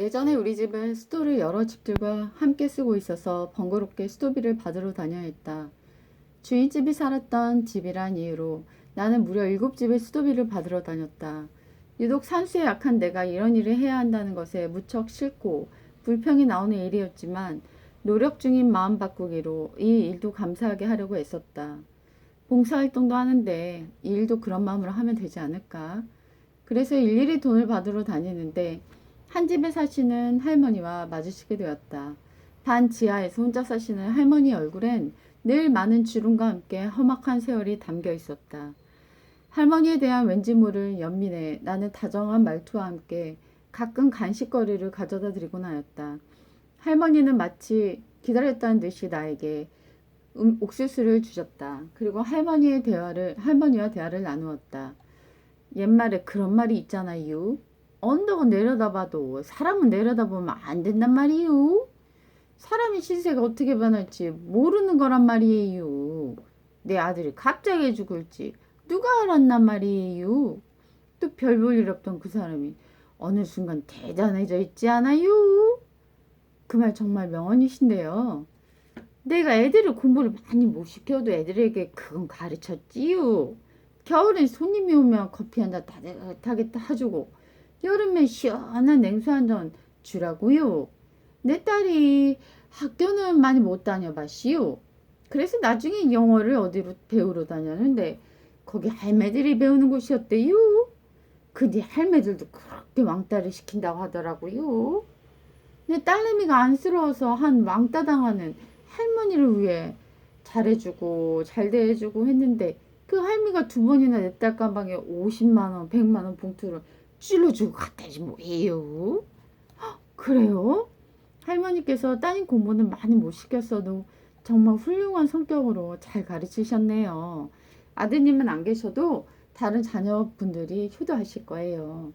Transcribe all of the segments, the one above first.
예전에 우리 집은 수도를 여러 집들과 함께 쓰고 있어서 번거롭게 수도비를 받으러 다녀야 했다. 주인집이 살았던 집이란 이유로 나는 무려 일곱 집의 수도비를 받으러 다녔다. 유독 산수에 약한 내가 이런 일을 해야 한다는 것에 무척 싫고 불평이 나오는 일이었지만 노력 중인 마음 바꾸기로 이 일도 감사하게 하려고 애썼다. 봉사활동도 하는데 이 일도 그런 마음으로 하면 되지 않을까? 그래서 일일이 돈을 받으러 다니는데 한 집에 사시는 할머니와 마주치게 되었다. 반 지하에서 혼자 사시는 할머니 얼굴엔 늘 많은 주름과 함께 험악한 세월이 담겨 있었다. 할머니에 대한 왠지 모를 연민에 나는 다정한 말투와 함께 가끔 간식거리를 가져다 드리곤 하였다. 할머니는 마치 기다렸다는 듯이 나에게 음, 옥수수를 주셨다. 그리고 할머니의 대화를 할머니와 대화를 나누었다. 옛말에 그런 말이 있잖아요. 언덕은 내려다봐도 사람은 내려다보면 안 된단 말이요. 사람의 신세가 어떻게 변할지 모르는 거란 말이에요. 내 아들이 갑자기 죽을지 누가 알았단 말이에요. 또 별 볼 일 없던 그 사람이 어느 순간 대단해져 있지 않아요? 그 말 정말 명언이신데요. 내가 애들을 공부를 많이 못 시켜도 애들에게 그건 가르쳤지요. 겨울엔 손님이 오면 커피 한 잔 따뜻하게 타주고 여름엔 시원한 냉수 한 잔 주라고요. 내 딸이 학교는 많이 못 다녀봤시요. 그래서 나중에 영어를 어디로 배우러 다녔는데 거기 할매들이 배우는 곳이었대요. 근데 할매들도 그렇게 왕따를 시킨다고 하더라고요. 내 딸내미가 안쓰러워서 한 왕따 당하는 할머니를 위해 잘해주고 잘 대해주고 했는데 그 할미가 두 번이나 내 딸 가방에 50만 원, 100만 원 봉투를 찔러주고 갔다지 뭐예요? 헉, 그래요? 할머니께서 따님 공부는 많이 못 시켰어도 정말 훌륭한 성격으로 잘 가르치셨네요. 아드님은 안 계셔도 다른 자녀분들이 효도하실 거예요.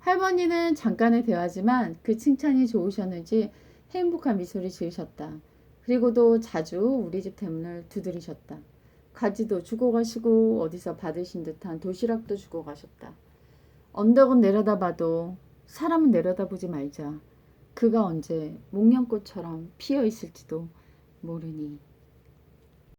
할머니는 잠깐의 대화지만 그 칭찬이 좋으셨는지 행복한 미소를 지으셨다. 그리고도 자주 우리 집 대문을 두드리셨다. 가지도 주고 가시고 어디서 받으신 듯한 도시락도 주고 가셨다. 언덕은 내려다봐도 사람은 내려다보지 말자. 그가 언제 목련꽃처럼 피어 있을지도 모르니.